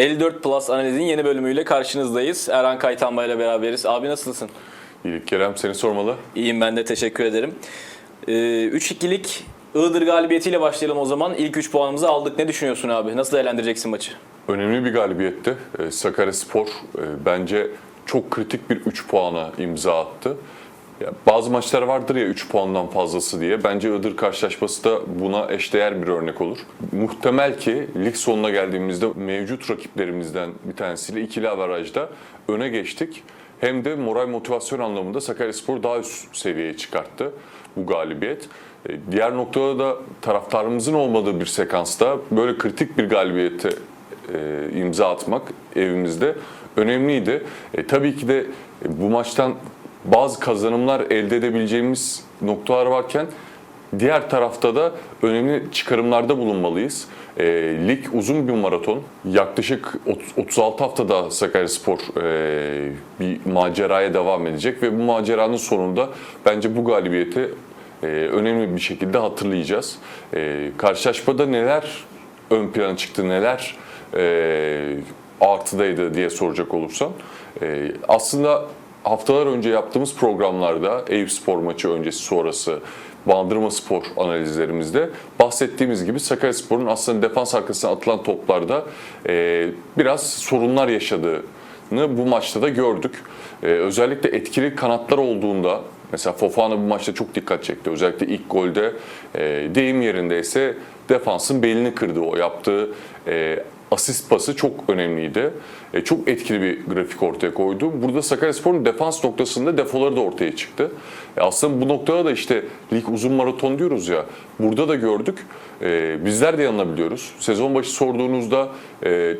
54 Plus analizin yeni bölümüyle karşınızdayız. Erhan Kaytanba ile beraberiz. Abi nasılsın? İyilik Kerem seni sormalı. İyiyim ben de teşekkür ederim. Ee, 3-2'lik Iğdır galibiyetiyle başlayalım o zaman. İlk 3 puanımızı aldık. Ne düşünüyorsun abi? Nasıl değerlendireceksin maçı? Önemli bir galibiyetti. Ee, Sakaryaspor e, bence çok kritik bir 3 puana imza attı. Ya bazı maçlar vardır ya 3 puandan fazlası diye. Bence Iğdır karşılaşması da buna eşdeğer bir örnek olur. Muhtemel ki lig sonuna geldiğimizde mevcut rakiplerimizden bir tanesiyle ikili averajda öne geçtik. Hem de moral motivasyon anlamında Sakaryaspor daha üst seviyeye çıkarttı bu galibiyet. E, Diğer noktada da taraftarımızın olmadığı bir sekansta böyle kritik bir galibiyete e, imza atmak evimizde önemliydi. E, tabii ki de bu maçtan bazı kazanımlar elde edebileceğimiz noktalar varken diğer tarafta da önemli çıkarımlarda bulunmalıyız. E, lig uzun bir maraton. Yaklaşık ot- 36 haftada Sakaryaspor e, bir maceraya devam edecek ve bu maceranın sonunda bence bu galibiyeti e, önemli bir şekilde hatırlayacağız. E, karşılaşmada neler ön plana çıktı, neler e, artıdaydı diye soracak olursan. E, aslında haftalar önce yaptığımız programlarda Eyüp Spor maçı öncesi sonrası Bandırma Spor analizlerimizde bahsettiğimiz gibi Sakaryaspor'un aslında defans arkasına atılan toplarda e, biraz sorunlar yaşadığını bu maçta da gördük. E, özellikle etkili kanatlar olduğunda Mesela Fofana bu maçta çok dikkat çekti. Özellikle ilk golde e, deyim yerindeyse defansın belini kırdı. O yaptığı e, asist pası çok önemliydi. E, çok etkili bir grafik ortaya koydu. Burada Sakaryaspor'un defans noktasında defoları da ortaya çıktı. E, aslında bu noktada da işte lig uzun maraton diyoruz ya. Burada da gördük. E, bizler de yanılabiliyoruz. Sezon başı sorduğunuzda e,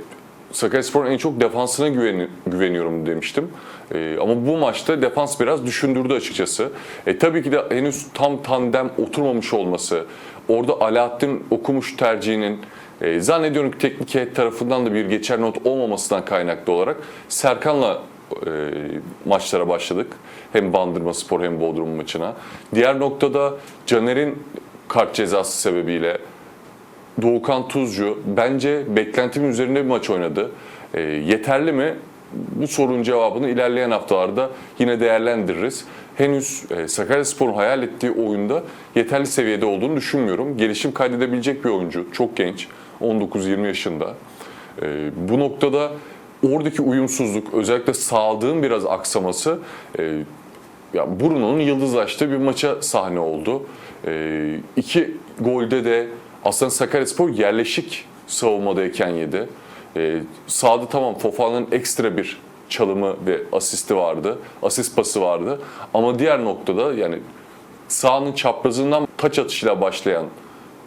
Sakaryaspor'un en çok defansına güveni- güveniyorum demiştim. Ee, ama bu maçta defans biraz düşündürdü açıkçası. E, tabii ki de henüz tam tandem oturmamış olması, orada Alaaddin okumuş tercihinin e, zannediyorum ki teknik heyet tarafından da bir geçer not olmamasından kaynaklı olarak Serkan'la e, maçlara başladık. Hem Bandırma Spor hem Bodrum maçına. Diğer noktada Caner'in kart cezası sebebiyle Doğukan Tuzcu bence beklentimin üzerinde bir maç oynadı. E, yeterli mi? Bu sorunun cevabını ilerleyen haftalarda yine değerlendiririz. Henüz e, Sakaryaspor'un hayal ettiği oyunda yeterli seviyede olduğunu düşünmüyorum. Gelişim kaydedebilecek bir oyuncu. Çok genç. 19-20 yaşında. E, bu noktada oradaki uyumsuzluk, özellikle sağlığın biraz aksaması e, ya Bruno'nun yıldızlaştığı bir maça sahne oldu. E, iki golde de aslında Sakaryaspor yerleşik savunmadayken yedi. E, sağda tamam Fofana'nın ekstra bir çalımı ve asisti vardı. Asist pası vardı. Ama diğer noktada yani sahanın çaprazından taç atışıyla başlayan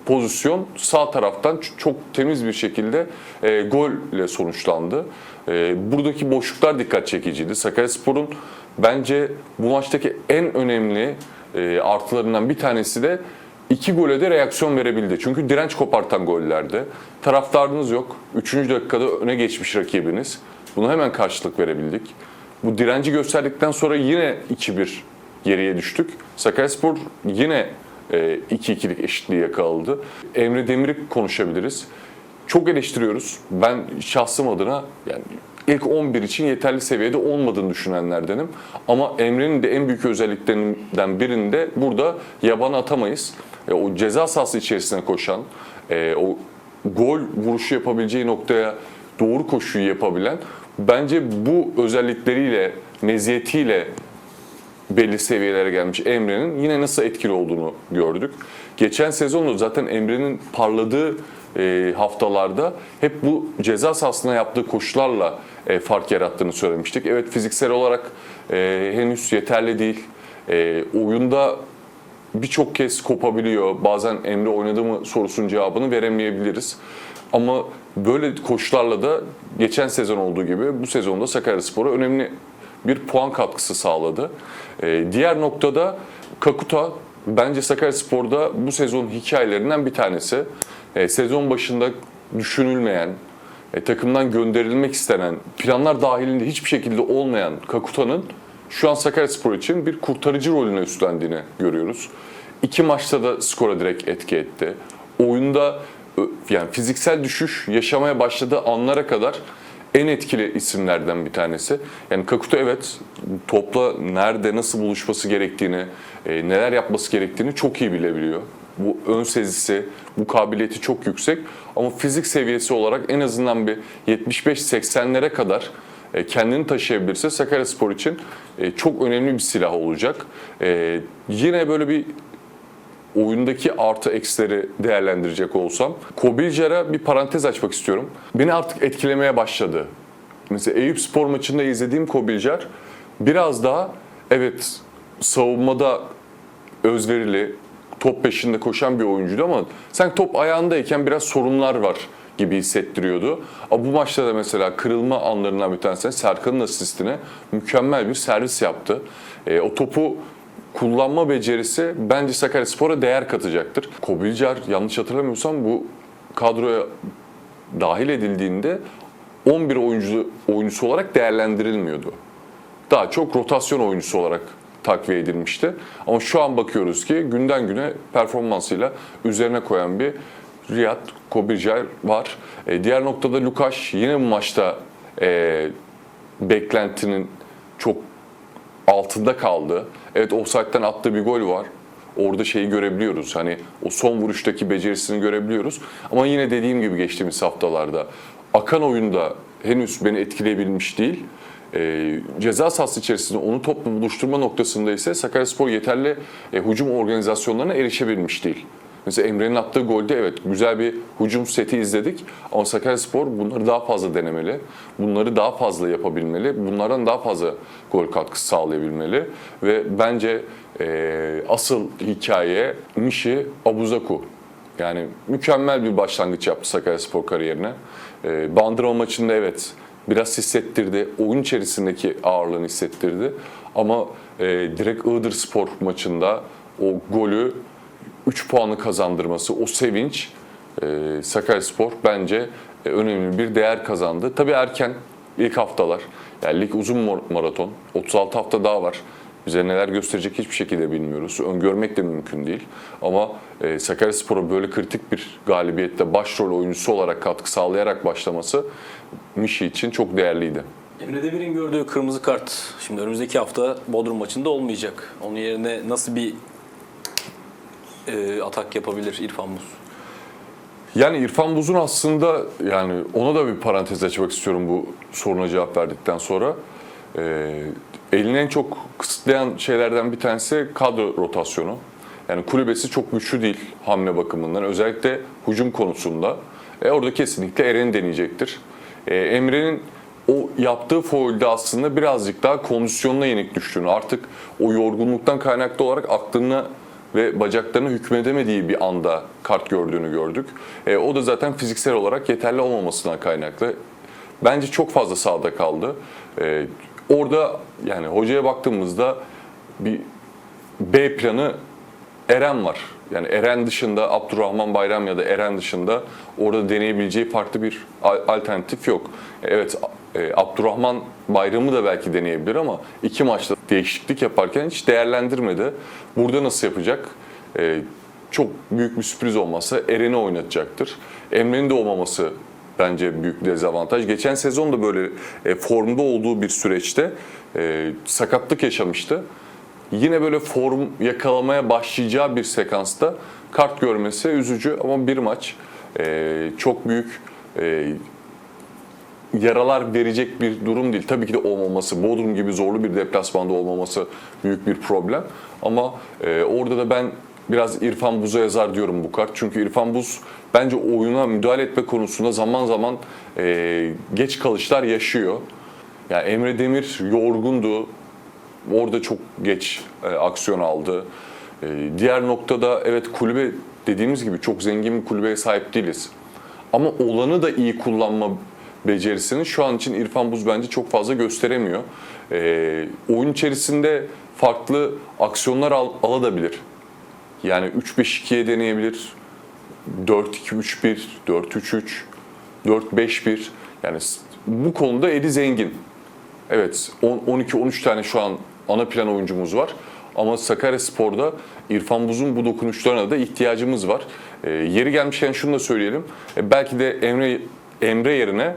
pozisyon sağ taraftan çok temiz bir şekilde e, gol sonuçlandı. E, buradaki boşluklar dikkat çekiciydi. Sakaryaspor'un bence bu maçtaki en önemli e, artılarından bir tanesi de iki gole de reaksiyon verebildi. Çünkü direnç kopartan gollerdi. Taraftarınız yok. Üçüncü dakikada öne geçmiş rakibiniz. Buna hemen karşılık verebildik. Bu direnci gösterdikten sonra yine 2-1 geriye düştük. Sakaryaspor yine 2-2'lik eşitliği yakaladı. Emre Demir'i konuşabiliriz. Çok eleştiriyoruz. Ben şahsım adına yani ilk 11 için yeterli seviyede olmadığını düşünenlerdenim. Ama Emre'nin de en büyük özelliklerinden birinde burada yaban atamayız. E, o ceza sahası içerisine koşan, e, o gol vuruşu yapabileceği noktaya doğru koşuyu yapabilen bence bu özellikleriyle, meziyetiyle belli seviyelere gelmiş Emre'nin yine nasıl etkili olduğunu gördük. Geçen sezonda zaten Emre'nin parladığı e, haftalarda hep bu ceza sahasına yaptığı koşularla e, fark yarattığını söylemiştik. Evet fiziksel olarak e, henüz yeterli değil. Oyunda birçok kez kopabiliyor. Bazen Emre oynadı mı sorusunun cevabını veremeyebiliriz. Ama böyle koşularla da geçen sezon olduğu gibi bu sezonda Sakaryaspor'a önemli bir puan katkısı sağladı. Ee, diğer noktada Kakuta bence Sakaryaspor'da bu sezon hikayelerinden bir tanesi. Ee, sezon başında düşünülmeyen, e, takımdan gönderilmek istenen, planlar dahilinde hiçbir şekilde olmayan Kakuta'nın şu an Sakaryaspor için bir kurtarıcı rolüne üstlendiğini görüyoruz. İki maçta da skora direkt etki etti. Oyunda yani fiziksel düşüş yaşamaya başladığı anlara kadar en etkili isimlerden bir tanesi. Yani Kakuta evet topla nerede nasıl buluşması gerektiğini, e, neler yapması gerektiğini çok iyi bilebiliyor. Bu ön sezisi, bu kabiliyeti çok yüksek ama fizik seviyesi olarak en azından bir 75-80'lere kadar e, kendini taşıyabilirse Sakaryaspor için e, çok önemli bir silah olacak. E, Yine böyle bir oyundaki artı eksileri değerlendirecek olsam Kobiljar'a bir parantez açmak istiyorum. Beni artık etkilemeye başladı. Mesela Eyüp Spor maçında izlediğim Kobiljar biraz daha evet savunmada özverili, top peşinde koşan bir oyuncuydu ama sen top ayağındayken biraz sorunlar var gibi hissettiriyordu. Ama bu maçta da mesela kırılma anlarından bir tanesi Serkan'ın asistine mükemmel bir servis yaptı. E, o topu kullanma becerisi bence Sakaryaspor'a değer katacaktır. Kobiljar yanlış hatırlamıyorsam bu kadroya dahil edildiğinde 11 oyuncu oyuncusu olarak değerlendirilmiyordu. Daha çok rotasyon oyuncusu olarak takviye edilmişti. Ama şu an bakıyoruz ki günden güne performansıyla üzerine koyan bir Riyad Kobiljar var. E, diğer noktada Lukaş yine bu maçta e, beklentinin çok altında kaldı. Evet offside'den attığı bir gol var. Orada şeyi görebiliyoruz. Hani o son vuruştaki becerisini görebiliyoruz. Ama yine dediğim gibi geçtiğimiz haftalarda akan oyunda henüz beni etkileyebilmiş değil. E, ceza sahası içerisinde onu topla buluşturma noktasında ise Sakaryaspor yeterli e, hücum organizasyonlarına erişebilmiş değil. Mesela Emre'nin attığı golde evet güzel bir hücum seti izledik ama Sakaryaspor bunları daha fazla denemeli. Bunları daha fazla yapabilmeli. Bunlardan daha fazla gol katkısı sağlayabilmeli. Ve bence e, asıl hikaye Mişi Abuzaku. Yani mükemmel bir başlangıç yaptı Sakaryaspor kariyerine. E, Bandırma maçında evet biraz hissettirdi. Oyun içerisindeki ağırlığını hissettirdi. Ama e, direkt Iğdır Spor maçında o golü 3 puanı kazandırması, o sevinç e, Sakaryaspor bence e, önemli bir değer kazandı. Tabii erken ilk haftalar. Yani lig uzun mar- maraton. 36 hafta daha var. Bize neler gösterecek hiçbir şekilde bilmiyoruz. Öngörmek de mümkün değil. Ama e, Sakaryaspor'a böyle kritik bir galibiyette başrol oyuncusu olarak katkı sağlayarak başlaması Mişi için çok değerliydi. Emre Demir'in gördüğü kırmızı kart şimdi önümüzdeki hafta Bodrum maçında olmayacak. Onun yerine nasıl bir e, atak yapabilir İrfan Buz? Yani İrfan Buz'un aslında yani ona da bir parantez açmak istiyorum bu soruna cevap verdikten sonra. Ee, elini en çok kısıtlayan şeylerden bir tanesi kadro rotasyonu. Yani kulübesi çok güçlü değil hamle bakımından. Özellikle hücum konusunda. E, orada kesinlikle Eren deneyecektir. E, Emre'nin o yaptığı foulde aslında birazcık daha kondisyonuna yenik düştüğünü, artık o yorgunluktan kaynaklı olarak aklına ve bacaklarına hükmedemediği bir anda kart gördüğünü gördük. E, o da zaten fiziksel olarak yeterli olmamasından kaynaklı. Bence çok fazla sağda kaldı. E, orada yani hocaya baktığımızda bir B planı Eren var. Yani Eren dışında Abdurrahman Bayram ya da Eren dışında orada deneyebileceği farklı bir al- alternatif yok. Evet e, Abdurrahman Bayram'ı da belki deneyebilir ama iki maçta değişiklik yaparken hiç değerlendirmedi. Burada nasıl yapacak? E, çok büyük bir sürpriz olmazsa Eren'i oynatacaktır. Emre'nin de olmaması bence büyük bir dezavantaj. Geçen sezon da böyle e, formda olduğu bir süreçte e, sakatlık yaşamıştı yine böyle form yakalamaya başlayacağı bir sekansta kart görmesi üzücü ama bir maç e, çok büyük e, yaralar verecek bir durum değil. Tabii ki de olmaması, Bodrum gibi zorlu bir deplasmanda olmaması büyük bir problem. Ama e, orada da ben biraz İrfan Buz'a yazar diyorum bu kart. Çünkü İrfan Buz bence oyuna müdahale etme konusunda zaman zaman e, geç kalışlar yaşıyor. Yani Emre Demir yorgundu. Orada çok geç e, aksiyon aldı. E, diğer noktada evet kulübe dediğimiz gibi çok zengin bir kulübeye sahip değiliz. Ama olanı da iyi kullanma becerisini şu an için İrfan Buz bence çok fazla gösteremiyor. E, oyun içerisinde farklı aksiyonlar al, alabilir. Yani 3-5-2'ye deneyebilir. 4-2-3-1, 4-3-3, 4-5-1. Yani bu konuda eli zengin. Evet 12-13 tane şu an ana plan oyuncumuz var. Ama Sakaryaspor'da İrfan Buz'un bu dokunuşlarına da ihtiyacımız var. E, yeri gelmişken şunu da söyleyelim. E, belki de Emre Emre yerine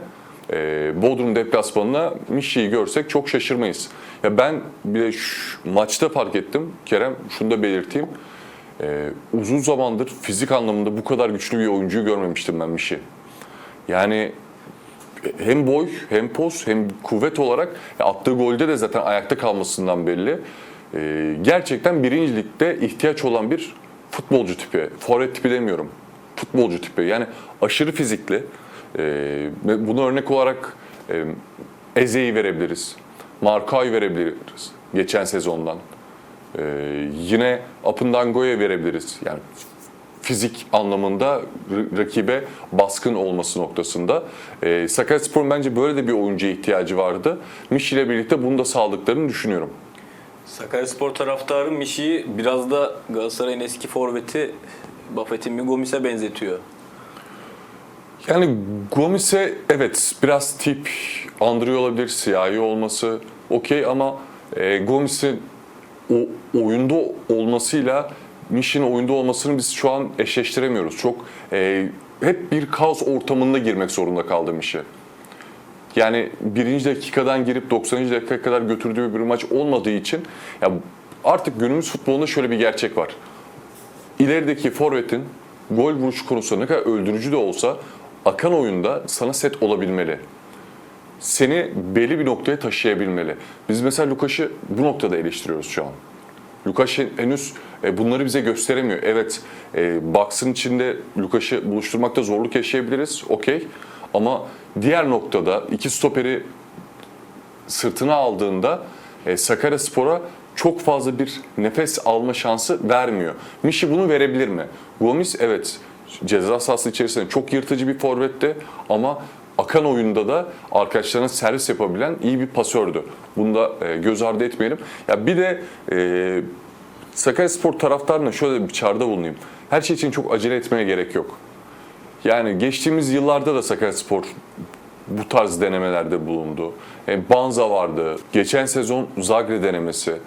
e, Bodrum deplasmanına Mişi'yi görsek çok şaşırmayız. Ya ben bile şu maçta fark ettim. Kerem şunu da belirteyim. E, uzun zamandır fizik anlamında bu kadar güçlü bir oyuncuyu görmemiştim ben Mişi. Yani hem boy hem poz hem kuvvet olarak attığı golde de zaten ayakta kalmasından belli. Ee, gerçekten birinci ligde ihtiyaç olan bir futbolcu tipi. Forvet tipi demiyorum. Futbolcu tipi. Yani aşırı fizikli. Ee, ve bunu örnek olarak e, Eze'yi verebiliriz. Marka'yı verebiliriz geçen sezondan. Ee, yine Apındango'ya verebiliriz. Yani fizik anlamında rakibe baskın olması noktasında. Ee, Sakaryaspor'un bence böyle de bir oyuncuya ihtiyacı vardı. Mişi ile birlikte bunu da sağladıklarını düşünüyorum. Sakaryaspor taraftarı Mişi'yi biraz da Galatasaray'ın eski forveti Buffett'in Gomis'e benzetiyor. Yani Gomis'e evet biraz tip andırıyor olabilir. Siyahi olması okey ama e, Gomis'in o oyunda olmasıyla Mişi'nin oyunda olmasını biz şu an eşleştiremiyoruz. Çok e, hep bir kaos ortamında girmek zorunda kaldı Mişi. Yani birinci dakikadan girip 90. dakikaya kadar götürdüğü bir maç olmadığı için ya artık günümüz futbolunda şöyle bir gerçek var. İlerideki forvetin gol vuruş konusunda ne kadar öldürücü de olsa akan oyunda sana set olabilmeli. Seni belli bir noktaya taşıyabilmeli. Biz mesela Lukas'ı bu noktada eleştiriyoruz şu an. Lukas henüz e, bunları bize gösteremiyor. Evet, e, box'ın içinde Lukas'ı buluşturmakta zorluk yaşayabiliriz. Okey. Ama diğer noktada iki stoperi sırtına aldığında e, Sakaryaspor'a çok fazla bir nefes alma şansı vermiyor. Mişi bunu verebilir mi? Gomis evet ceza sahası içerisinde çok yırtıcı bir forvetti ama akan oyunda da arkadaşlarına servis yapabilen iyi bir pasördü. Bunu da e, göz ardı etmeyelim. Ya bir de e, Sakaryaspor taraftarına şöyle bir çağrıda bulunayım. Her şey için çok acele etmeye gerek yok. Yani geçtiğimiz yıllarda da Sakaryaspor bu tarz denemelerde bulundu. E, Banza vardı. Geçen sezon Zagre denemesi.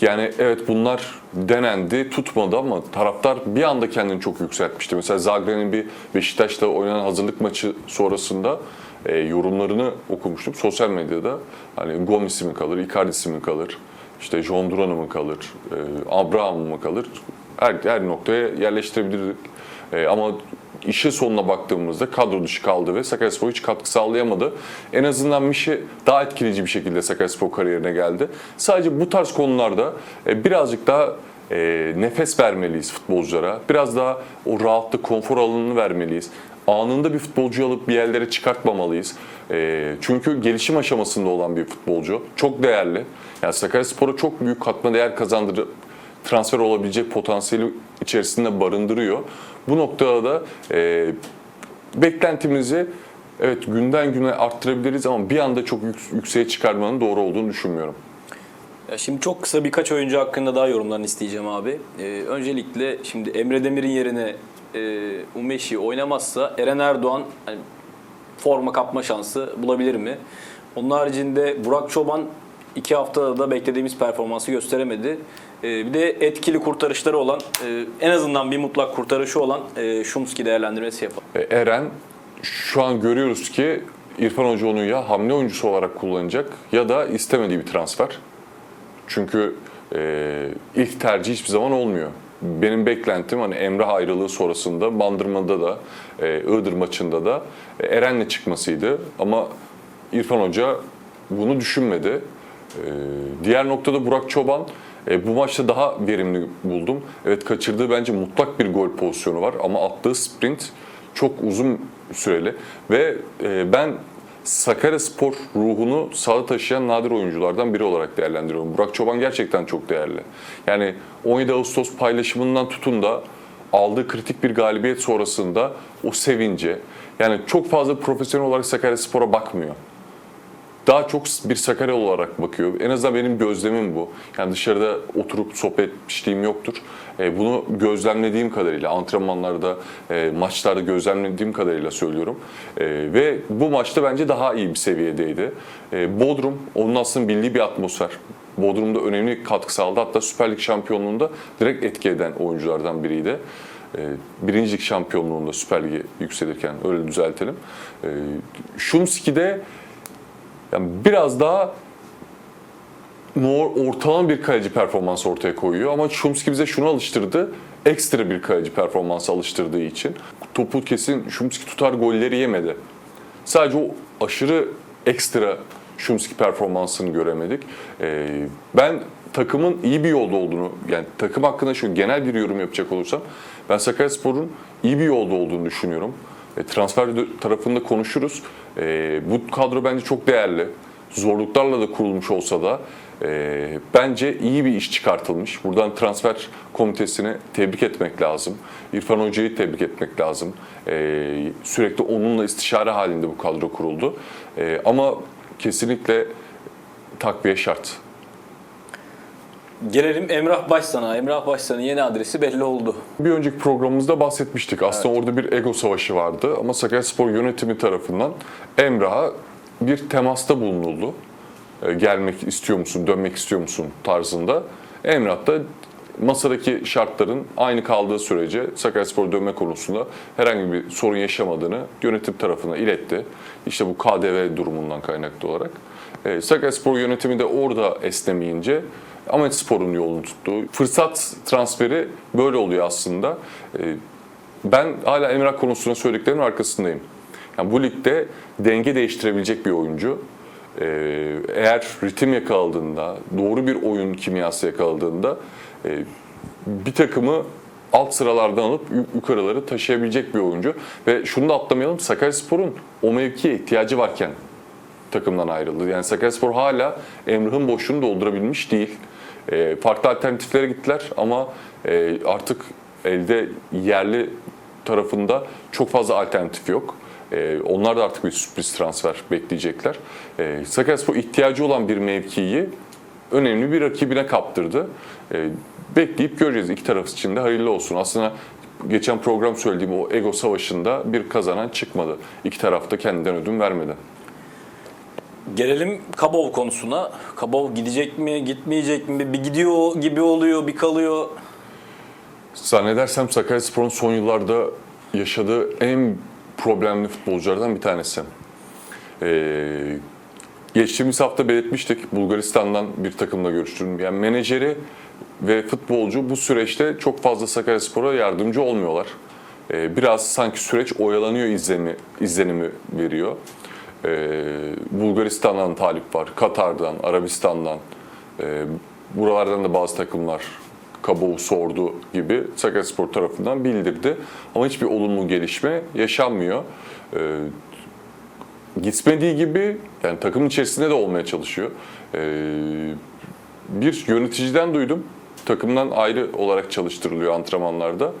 Yani evet bunlar denendi, tutmadı ama taraftar bir anda kendini çok yükseltmişti. Mesela Zagre'nin bir Beşiktaş'ta oynanan hazırlık maçı sonrasında e, yorumlarını okumuştum sosyal medyada. Hani Gomis'i mi kalır, Icardi'si mi kalır, işte John Duran'ı mı kalır, e, Abraham mı kalır? Her, her noktaya yerleştirebilirdik. E, ama işin sonuna baktığımızda kadro dışı kaldı ve Sakaryaspor hiç katkı sağlayamadı. En azından Mişi daha etkileyici bir şekilde Sakaryaspor kariyerine geldi. Sadece bu tarz konularda e, birazcık daha e, nefes vermeliyiz futbolculara. Biraz daha o rahatlık, konfor alanını vermeliyiz. Anında bir futbolcuyu alıp bir yerlere çıkartmamalıyız. E, çünkü gelişim aşamasında olan bir futbolcu. Çok değerli. Yani Sakaryaspor'a çok büyük katma değer kazandırıp transfer olabilecek potansiyeli içerisinde barındırıyor. Bu noktada da e, beklentimizi evet günden güne arttırabiliriz ama bir anda çok yük- yükseğe çıkarmanın doğru olduğunu düşünmüyorum. Ya şimdi çok kısa birkaç oyuncu hakkında daha yorumlarını isteyeceğim abi. Ee, öncelikle şimdi Emre Demir'in yerine e, Umeşi oynamazsa Eren Erdoğan hani, forma kapma şansı bulabilir mi? Onun haricinde Burak Çoban iki haftada da beklediğimiz performansı gösteremedi. Ee, bir de etkili kurtarışları olan, e, en azından bir mutlak kurtarışı olan e, Şumski değerlendirmesi yapalım. E, Eren şu an görüyoruz ki İrfan Hoca onu ya hamle oyuncusu olarak kullanacak ya da istemediği bir transfer. Çünkü e, ilk tercih hiçbir zaman olmuyor. Benim beklentim hani Emrah ayrılığı sonrasında Bandırma'da da e, Iğdır maçında da e, Eren'le çıkmasıydı. Ama İrfan Hoca bunu düşünmedi. E, diğer noktada Burak Çoban e, bu maçta daha verimli buldum. Evet kaçırdığı bence mutlak bir gol pozisyonu var ama attığı sprint çok uzun süreli ve e, ben Sakaryaspor ruhunu sahada taşıyan nadir oyunculardan biri olarak değerlendiriyorum. Burak Çoban gerçekten çok değerli. Yani 17 Ağustos paylaşımından tutun da aldığı kritik bir galibiyet sonrasında o sevince yani çok fazla profesyonel olarak Sakaryaspor'a bakmıyor daha çok bir Sakarya olarak bakıyor. En azından benim gözlemim bu. Yani dışarıda oturup sohbet etmişliğim yoktur. E, bunu gözlemlediğim kadarıyla, antrenmanlarda, e, maçlarda gözlemlediğim kadarıyla söylüyorum. E, ve bu maçta bence daha iyi bir seviyedeydi. E, Bodrum, onun aslında bildiği bir atmosfer. Bodrum'da önemli katkı sağladı. Hatta Süper Lig şampiyonluğunda direkt etki eden oyunculardan biriydi. E, birincilik şampiyonluğunda Süper Lig'e yükselirken öyle düzeltelim. E, Şumski'de yani biraz daha ortalama bir kaleci performansı ortaya koyuyor ama Şumski bize şunu alıştırdı. Ekstra bir kaleci performansı alıştırdığı için. Topu kesin Şumski tutar golleri yemedi. Sadece o aşırı ekstra Şumski performansını göremedik. Ee, ben takımın iyi bir yolda olduğunu, yani takım hakkında şu genel bir yorum yapacak olursam, ben Sakaryaspor'un iyi bir yolda olduğunu düşünüyorum. E, transfer tarafında konuşuruz. E, bu kadro bence çok değerli. Zorluklarla da kurulmuş olsa da e, bence iyi bir iş çıkartılmış. Buradan transfer komitesini tebrik etmek lazım. İrfan Hoca'yı tebrik etmek lazım. Sürekli onunla istişare halinde bu kadro kuruldu. Ama kesinlikle takviye şart. Gelelim Emrah Başsan'a. Emrah Başsan'ın yeni adresi belli oldu. Bir önceki programımızda bahsetmiştik. Aslında orada bir ego savaşı vardı ama Sakaryaspor yönetimi tarafından Emrah'a bir temasta bulunuldu. E, Gelmek istiyor musun, dönmek istiyor musun tarzında. Emrah da masadaki şartların aynı kaldığı sürece Sakaryaspor dönme konusunda herhangi bir sorun yaşamadığını yönetim tarafına iletti. İşte bu KDV durumundan kaynaklı olarak. E, Sakaryaspor yönetimi de orada esnemeyince Ahmet Spor'un yolunu tuttu. Fırsat transferi böyle oluyor aslında. E, Ben hala Emrah konusunda söylediklerimin arkasındayım. Yani bu ligde denge değiştirebilecek bir oyuncu. Ee, Eğer ritim yakaladığında, doğru bir oyun kimyası yakaladığında e, bir takımı alt sıralardan alıp yu- yukarıları taşıyabilecek bir oyuncu. Ve şunu da atlamayalım, Sakaryaspor'un o mevkiye ihtiyacı varken takımdan ayrıldı. Yani Sakaryaspor hala Emrah'ın boşluğunu doldurabilmiş değil. E, farklı alternatiflere gittiler ama e, artık elde yerli tarafında çok fazla alternatif yok. E, onlar da artık bir sürpriz transfer bekleyecekler. E, Sakaryaspor ihtiyacı olan bir mevkiyi önemli bir rakibine kaptırdı. E, bekleyip göreceğiz. İki taraf için de hayırlı olsun. Aslında geçen program söylediğim o ego savaşında bir kazanan çıkmadı. İki taraf da kendinden ödün vermedi. Gelelim Kabov konusuna. Kabov gidecek mi, gitmeyecek mi? Bir gidiyor gibi oluyor, bir kalıyor. Zannedersem Sakaryaspor'un son yıllarda yaşadığı en problemli futbolculardan bir tanesi. Ee, geçtiğimiz hafta belirtmiştik Bulgaristan'dan bir takımla görüştüm. Yani menajeri ve futbolcu bu süreçte çok fazla Sakaryaspor'a yardımcı olmuyorlar. Ee, biraz sanki süreç oyalanıyor izlenimi, izlenimi veriyor. Ee, Bulgaristan'dan talip var, Katar'dan, Arabistan'dan, e, buralardan da bazı takımlar Kabov'u sordu gibi Sakaryaspor tarafından bildirdi. Ama hiçbir olumlu gelişme yaşanmıyor. Ee, gitmediği gibi yani takımın içerisinde de olmaya çalışıyor. Bir yöneticiden duydum. Takımdan ayrı olarak çalıştırılıyor antrenmanlarda.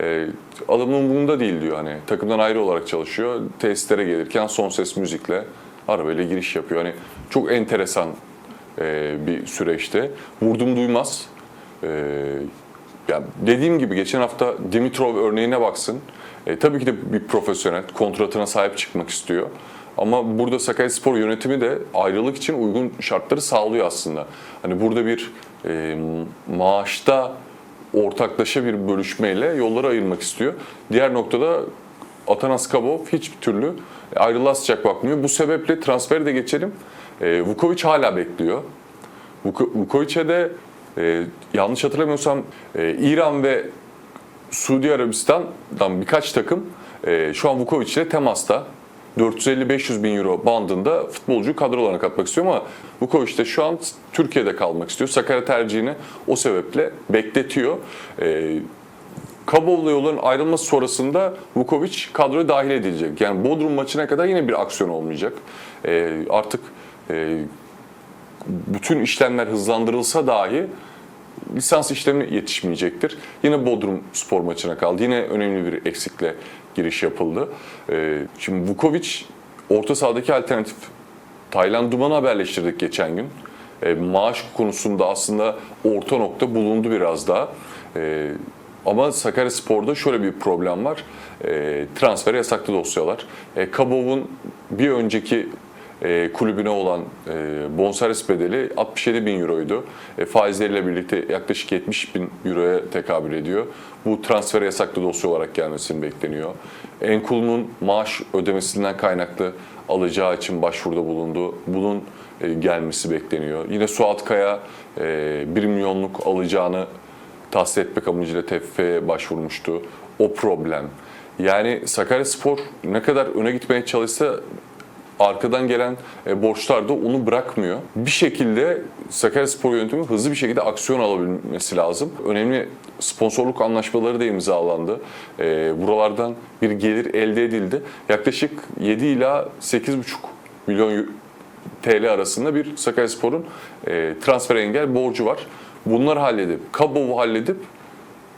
Ee, adamın umurunda değil diyor hani. Takımdan ayrı olarak çalışıyor. Tesislere gelirken son ses müzikle arabayla giriş yapıyor. Hani çok enteresan e, bir süreçte. Vurdum duymaz. Ee, ya dediğim gibi geçen hafta Dimitrov örneğine baksın. E, tabii ki de bir profesyonel kontratına sahip çıkmak istiyor. Ama burada Sakaryaspor yönetimi de ayrılık için uygun şartları sağlıyor aslında. Hani burada bir e, maaşta ortaklaşa bir bölüşmeyle yolları ayırmak istiyor. Diğer noktada Atanas Kabov hiçbir türlü ayrılığa sıcak bakmıyor. Bu sebeple transferi de geçelim. E, Vukovic hala bekliyor. Vuko- Vukovic'e de e, yanlış hatırlamıyorsam e, İran ve Suudi Arabistan'dan birkaç takım e, şu an Vukovic ile temasta. 450-500 bin euro bandında futbolcuyu kadrolarına katmak istiyor ama Vukovic de şu an Türkiye'de kalmak istiyor. Sakarya tercihini o sebeple bekletiyor. E, Kabov'la yolların ayrılması sonrasında Vukovic kadroya dahil edilecek. Yani Bodrum maçına kadar yine bir aksiyon olmayacak. E, artık e, bütün işlemler hızlandırılsa dahi lisans işlemi yetişmeyecektir. Yine Bodrum spor maçına kaldı. Yine önemli bir eksikle giriş yapıldı. Ee, şimdi Vukovic orta sahadaki alternatif. Taylan Duman'ı haberleştirdik geçen gün. Ee, maaş konusunda aslında orta nokta bulundu biraz daha. Ee, ama Sakaryaspor'da şöyle bir problem var. Ee, transfere yasaklı dosyalar. Kabov'un bir önceki e, kulübüne olan e, bonservis bedeli 67 bin euroydu. E, faizleriyle birlikte yaklaşık 70 bin euroya tekabül ediyor. Bu transfere yasaklı dosya olarak gelmesini bekleniyor. Enkul'un maaş ödemesinden kaynaklı alacağı için başvuruda bulundu. Bunun e, gelmesi bekleniyor. Yine Suat Kaya e, 1 milyonluk alacağını tahsil etmek amacıyla TFF'ye başvurmuştu. O problem. Yani Sakaryaspor ne kadar öne gitmeye çalışsa arkadan gelen e, borçlar da onu bırakmıyor. Bir şekilde Sakaryaspor yönetimi hızlı bir şekilde aksiyon alabilmesi lazım. Önemli sponsorluk anlaşmaları da imzalandı. E, buralardan bir gelir elde edildi. Yaklaşık 7 ila 8,5 milyon TL arasında bir Sakaryaspor'un e, transfer engel borcu var. Bunları halledip, Kabov'u halledip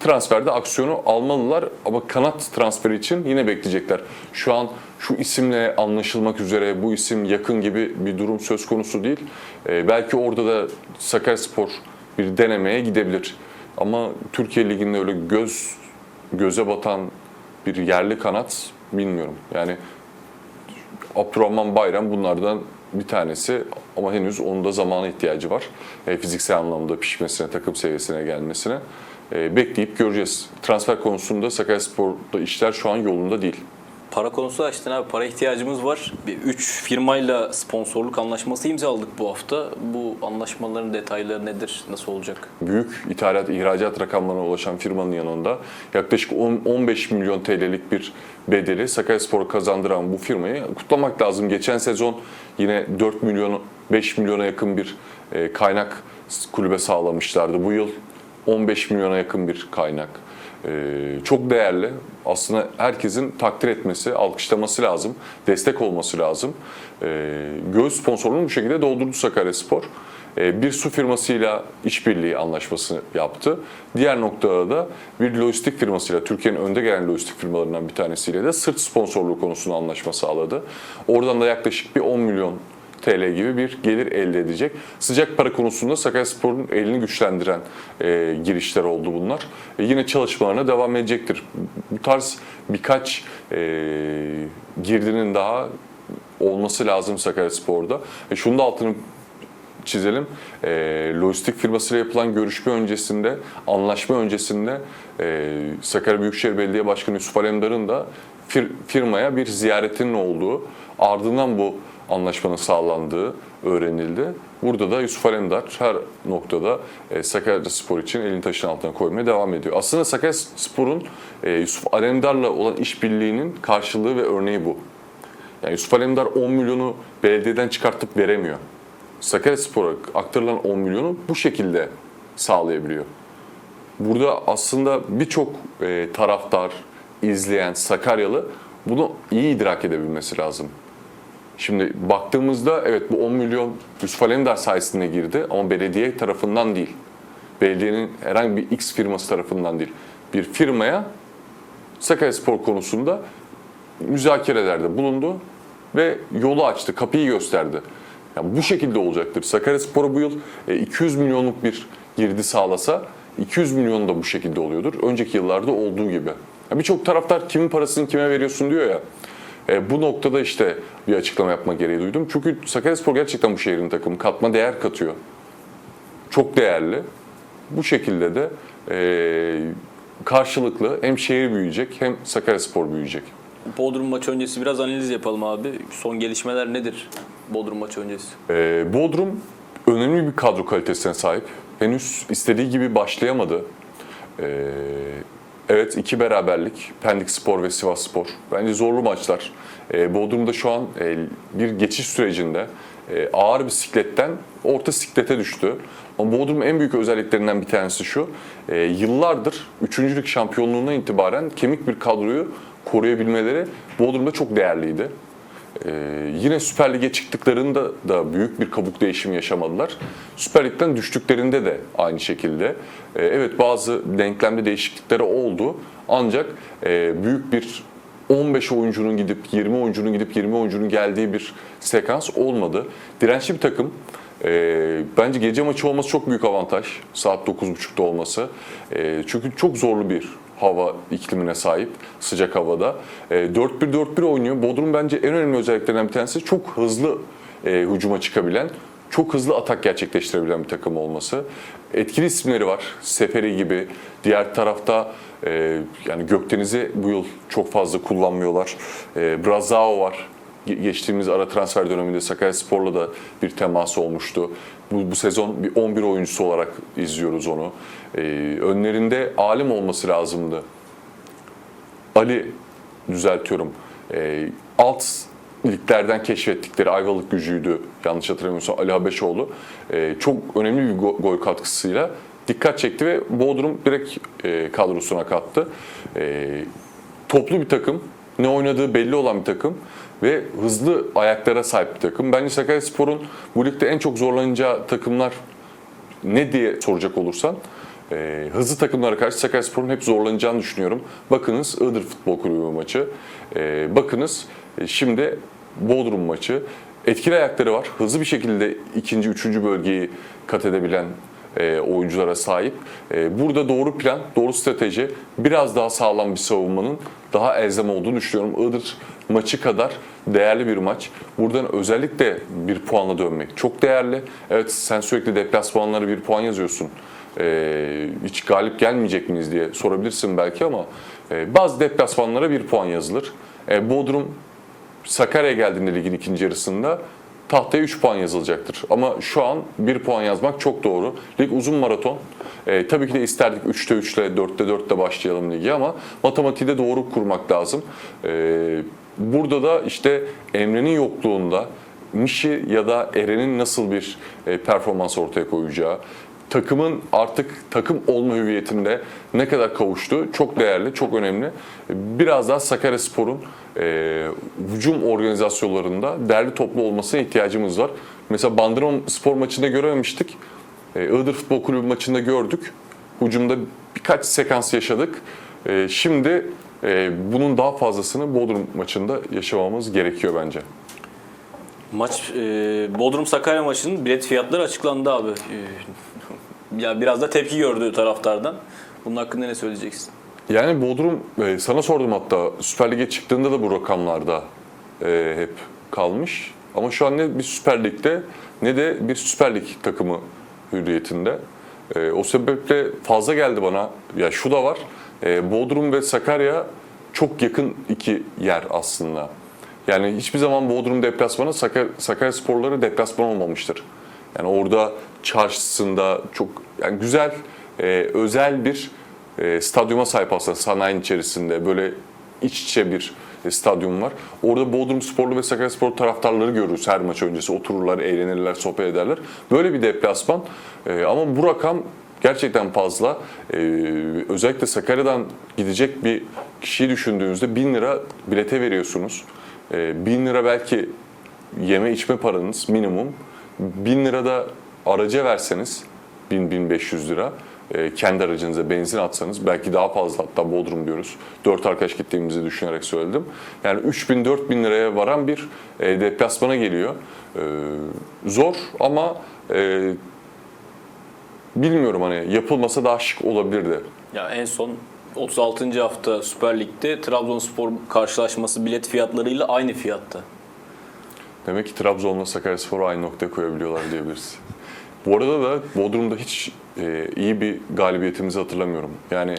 transferde aksiyonu almalılar ama kanat transferi için yine bekleyecekler. Şu an şu isimle anlaşılmak üzere bu isim yakın gibi bir durum söz konusu değil. Ee, belki orada da Sakaryaspor bir denemeye gidebilir. Ama Türkiye Ligi'nde öyle göz göze batan bir yerli kanat bilmiyorum. Yani Abdurrahman Bayram bunlardan bir tanesi ama henüz onun da zamana ihtiyacı var. E, fiziksel anlamda pişmesine, takım seviyesine gelmesine. E, bekleyip göreceğiz. Transfer konusunda Sakaryaspor'da işler şu an yolunda değil. Para konusu açtın abi. Para ihtiyacımız var. Bir üç firmayla sponsorluk anlaşması imzaladık bu hafta. Bu anlaşmaların detayları nedir? Nasıl olacak? Büyük ithalat, ihracat rakamlarına ulaşan firmanın yanında yaklaşık 10 15 milyon TL'lik bir bedeli Sakaryaspor'a kazandıran bu firmayı kutlamak lazım. Geçen sezon yine 4 milyon 5 milyona yakın bir e, kaynak kulübe sağlamışlardı. Bu yıl 15 milyona yakın bir kaynak. Ee, çok değerli. Aslında herkesin takdir etmesi, alkışlaması lazım, destek olması lazım. Ee, göğüs sponsorluğunu bu şekilde doldurdu Sakaryaspor. Ee, bir su firmasıyla işbirliği anlaşması yaptı. Diğer noktada da bir lojistik firmasıyla, Türkiye'nin önde gelen lojistik firmalarından bir tanesiyle de sırt sponsorluğu konusunda anlaşma sağladı. Oradan da yaklaşık bir 10 milyon TL gibi bir gelir elde edecek. Sıcak para konusunda Sakaryaspor'un elini güçlendiren e, girişler oldu bunlar. E, yine çalışmalarına devam edecektir. Bu tarz birkaç e, girdinin daha olması lazım Sakaryaspor'da. E, şunu da altını çizelim. E, lojistik firmasıyla yapılan görüşme öncesinde, anlaşma öncesinde e, Sakarya Büyükşehir Belediye Başkanı Yusuf Alemdar'ın da fir- firmaya bir ziyaretinin olduğu, ardından bu anlaşmanın sağlandığı öğrenildi. Burada da Yusuf Alemdar her noktada e, Sakaryaspor için elini taşın altına koymaya devam ediyor. Aslında Sakaryaspor'un e, Yusuf Alemdar'la olan işbirliğinin karşılığı ve örneği bu. Yani Yusuf Alemdar 10 milyonu belediyeden çıkartıp veremiyor. Sakaryaspor'a aktarılan 10 milyonu bu şekilde sağlayabiliyor. Burada aslında birçok e, taraftar, izleyen Sakaryalı bunu iyi idrak edebilmesi lazım. Şimdi baktığımızda evet bu 10 milyon Yusuf Alemdar sayesinde girdi ama belediye tarafından değil. Belediyenin herhangi bir X firması tarafından değil. Bir firmaya Sakaryaspor konusunda müzakerelerde bulundu ve yolu açtı, kapıyı gösterdi. Yani bu şekilde olacaktır. Sakaryaspor'a bu yıl e, 200 milyonluk bir girdi sağlasa 200 milyon da bu şekilde oluyordur. Önceki yıllarda olduğu gibi. Birçok taraftar kimin parasını kime veriyorsun diyor ya. E, bu noktada işte bir açıklama yapma gereği duydum. Çünkü Sakaryaspor gerçekten bu şehrin takımı katma değer katıyor. Çok değerli. Bu şekilde de e, karşılıklı hem şehir büyüyecek hem Sakaryaspor büyüyecek. Bodrum maçı öncesi biraz analiz yapalım abi. Son gelişmeler nedir Bodrum maçı öncesi? Ee, Bodrum önemli bir kadro kalitesine sahip. Henüz istediği gibi başlayamadı. Ee, evet iki beraberlik. Pendik Spor ve Sivas Spor. Bence zorlu maçlar. Ee, Bodrum'da şu an e, bir geçiş sürecinde e, ağır bisikletten orta siklete düştü. Ama Bodrum'un en büyük özelliklerinden bir tanesi şu. e, yıllardır 3. lig şampiyonluğundan itibaren kemik bir kadroyu koruyabilmeleri Bodrum'da çok değerliydi. Ee, yine Süper Lig'e çıktıklarında da büyük bir kabuk değişimi yaşamadılar. Süper Lig'den düştüklerinde de aynı şekilde. Ee, evet bazı denklemde değişiklikleri oldu. Ancak e, büyük bir 15 oyuncunun gidip 20 oyuncunun gidip 20 oyuncunun geldiği bir sekans olmadı. Dirençli bir takım. Ee, bence gece maçı olması çok büyük avantaj. Saat 9.30'da olması. Ee, çünkü çok zorlu bir hava iklimine sahip sıcak havada. E, 4-1-4-1 oynuyor. Bodrum bence en önemli özelliklerinden bir tanesi çok hızlı e, hücuma çıkabilen, çok hızlı atak gerçekleştirebilen bir takım olması. Etkili isimleri var. Seferi gibi. Diğer tarafta e, yani Gökdeniz'i bu yıl çok fazla kullanmıyorlar. E, Brazao var. Ge- Geçtiğimiz ara transfer döneminde Sakaryaspor'la da bir teması olmuştu. Bu, bu sezon bir 11 oyuncusu olarak izliyoruz onu. E, önlerinde alim olması lazımdı. Ali düzeltiyorum. E, alt liglerden keşfettikleri Ayvalık gücüydü yanlış hatırlamıyorsam Ali Habeşoğlu. E, çok önemli bir go- gol katkısıyla dikkat çekti ve Bodrum direkt e, kadrosuna kattı. E, toplu bir takım, ne oynadığı belli olan bir takım ve hızlı ayaklara sahip bir takım. Bence Sakaryaspor'un bu ligde en çok zorlanacağı takımlar ne diye soracak olursan e, hızlı takımlara karşı Sakaryaspor'un hep zorlanacağını düşünüyorum. Bakınız Iğdır Futbol Kulübü maçı. E, bakınız e, şimdi Bodrum maçı. Etkili ayakları var. Hızlı bir şekilde ikinci, üçüncü bölgeyi kat edebilen e, oyunculara sahip. E, burada doğru plan, doğru strateji, biraz daha sağlam bir savunmanın daha elzem olduğunu düşünüyorum. Iğdır maçı kadar değerli bir maç. Buradan özellikle bir puanla dönmek çok değerli. Evet sen sürekli deplasmanlara bir puan yazıyorsun. E, hiç galip gelmeyecek miyiz diye sorabilirsin belki ama e, bazı deplasmanlara bir puan yazılır. Bodrum Sakarya geldiğinde ligin ikinci yarısında tahtaya 3 puan yazılacaktır. Ama şu an 1 puan yazmak çok doğru. Lig uzun maraton. Ee, tabii ki de isterdik 3'te 3 ile 4'te 4 ile başlayalım ligi ama matematiği de doğru kurmak lazım. Ee, burada da işte Emre'nin yokluğunda Mişi ya da Eren'in nasıl bir e, performans ortaya koyacağı, takımın artık takım olma hüviyetinde ne kadar kavuştu çok değerli, çok önemli. Biraz daha Sakaryaspor'un e, hücum organizasyonlarında derli toplu olmasına ihtiyacımız var. Mesela Bandırma spor maçında görememiştik. E, Iğdır Futbol Kulübü maçında gördük. Hücumda birkaç sekans yaşadık. E, şimdi e, bunun daha fazlasını Bodrum maçında yaşamamız gerekiyor bence. Maç e, Bodrum Sakarya maçının bilet fiyatları açıklandı abi. E, ya biraz da tepki gördü taraftardan. Bunun hakkında ne söyleyeceksin? Yani Bodrum, e, sana sordum hatta Süper Lig'e çıktığında da bu rakamlarda e, hep kalmış. Ama şu an ne bir Süper Lig'de ne de bir Süper Lig takımı hürriyetinde. E, o sebeple fazla geldi bana. Ya şu da var, e, Bodrum ve Sakarya çok yakın iki yer aslında. Yani hiçbir zaman Bodrum deplasmanı Sakar, Sakarya sporları deplasman olmamıştır. Yani orada çarşısında çok yani güzel, e, özel bir e, stadyuma sahip aslında sanayinin içerisinde böyle iç içe bir e, stadyum var. Orada Bodrum Sporlu ve Sakaryaspor taraftarları görürüz her maç öncesi. Otururlar, eğlenirler, sohbet ederler. Böyle bir deplasman. E, ama bu rakam gerçekten fazla. E, özellikle Sakarya'dan gidecek bir kişiyi düşündüğünüzde 1000 lira bilete veriyorsunuz. E, 1000 lira belki yeme içme paranız minimum. 1000 lira da araca verseniz 1000-1500 lira e, kendi aracınıza benzin atsanız belki daha fazla hatta Bodrum diyoruz. 4 arkadaş gittiğimizi düşünerek söyledim. Yani 3000-4000 liraya varan bir e, deplasmana geliyor. E, zor ama e, bilmiyorum hani yapılmasa daha şık olabilirdi. Ya en son 36. hafta Süper Lig'de Trabzonspor karşılaşması bilet fiyatlarıyla aynı fiyatta. Demek ki Trabzon'la Sakaryaspor'u aynı noktaya koyabiliyorlar diyebiliriz. Bu arada da Bodrum'da hiç e, iyi bir galibiyetimizi hatırlamıyorum. Yani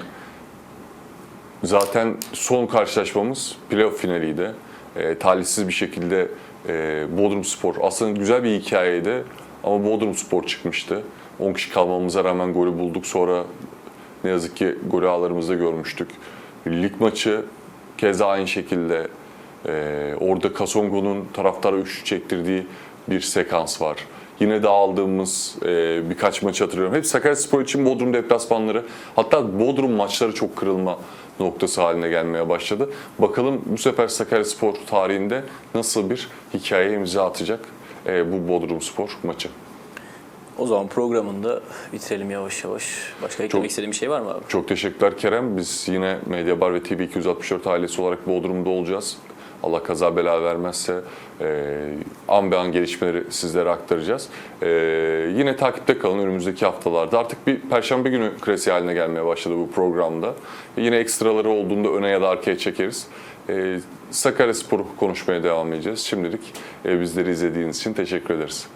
zaten son karşılaşmamız playoff finaliydi. E, talihsiz bir şekilde e, Bodrum Spor aslında güzel bir hikayeydi ama Bodrum Spor çıkmıştı. 10 kişi kalmamıza rağmen golü bulduk. Sonra ne yazık ki golü ağlarımızda görmüştük. Lig maçı keza aynı şekilde ee, orada Kasongo'nun taraftara üçlü çektirdiği bir sekans var. Yine de aldığımız e, birkaç maç hatırlıyorum. Hep Sakaryaspor için Bodrum deplasmanları hatta Bodrum maçları çok kırılma noktası haline gelmeye başladı. Bakalım bu sefer Sakaryaspor tarihinde nasıl bir hikaye imza atacak e, bu Bodrum Spor maçı. O zaman programında bitirelim yavaş yavaş. Başka eklemek istediğin bir şey var mı abi? Çok teşekkürler Kerem. Biz yine Medyabar ve TV264 ailesi olarak Bodrum'da olacağız. Allah kaza bela vermezse e, an be an gelişmeleri sizlere aktaracağız. E, yine takipte kalın önümüzdeki haftalarda. Artık bir perşembe günü klasiği haline gelmeye başladı bu programda. Yine ekstraları olduğunda öne ya da arkaya çekeriz. E, Sakaryaspor'u konuşmaya devam edeceğiz. Şimdilik e, bizleri izlediğiniz için teşekkür ederiz.